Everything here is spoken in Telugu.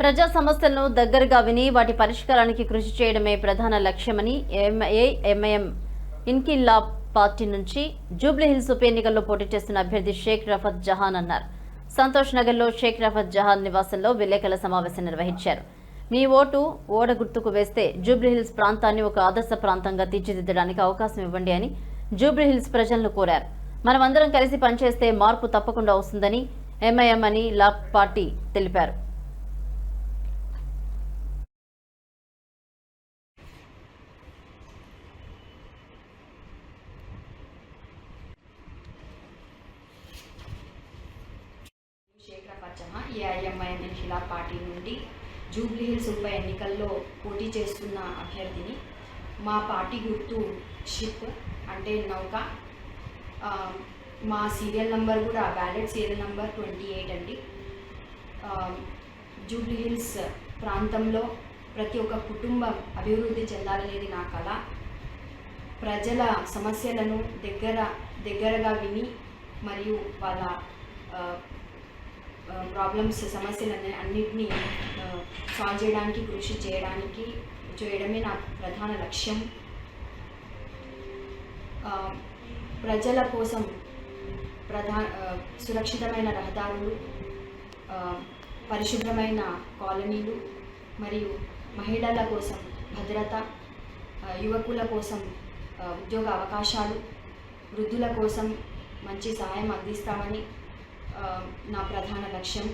ప్రజా సమస్యలను దగ్గరగా విని వాటి పరిష్కారానికి కృషి చేయడమే ప్రధాన లక్ష్యమని ఏఐఎంఐఎం ఇన్కిల్లా పార్టీ నుంచి జూబ్లీహిల్స్ ఉప ఎన్నికల్లో పోటీ చేస్తున్న అభ్యర్థి షేక్ రఫత్ జహాన్ అన్నారు. సంతోష్ నగర్లో షేక్ రఫత్ జహాన్ నివాసంలో విలేకరుల సమావేశం నిర్వహించారు. మీ ఓటు ఓడ గుర్తుకు వేస్తే జూబ్లీహిల్స్ ప్రాంతాన్ని ఒక ఆదర్శ ప్రాంతంగా తీర్చిదిద్దడానికి అవకాశం ఇవ్వండి అని జూబ్లీహిల్స్ ప్రజలను కోరారు. మనమందరం కలిసి పనిచేస్తే మార్పు తప్పకుండా వస్తుందని ఎంఐఎం అని లా పార్టీ తెలిపారు. ఏఐఎంఐఎం మహిళా పార్టీ నుండి జూబ్లీహిల్స్ ఉప ఎన్నికల్లో పోటీ చేస్తున్న అభ్యర్థిని మా పార్టీ గుర్తు షిప్ అంటే నౌక. మా సీరియల్ నంబర్ కూడా ballot serial number twenty eight అండి. జూబ్లీహిల్స్ ప్రాంతంలో ప్రతి ఒక్క కుటుంబం అభివృద్ధి చెందాలనేది నా కళ ప్రజల సమస్యలను దగ్గర దగ్గరగా విని మరియు వాళ్ళ ప్రాబ్లమ్స్ సమస్యలన్నీ అన్నింటినీ సాల్వ్ చేయడానికి కృషి చేయడానికి చేయడమే నా ప్రధాన లక్ష్యం. ప్రజల కోసం ప్రధా సురక్షితమైన రహదారులు పరిశుభ్రమైన కాలనీలు మరియు మహిళల కోసం భద్రత యువకుల కోసం ఉద్యోగ అవకాశాలు వృద్ధుల కోసం మంచి సహాయం అందిస్తామని నా ప్రధాన లక్ష్యం.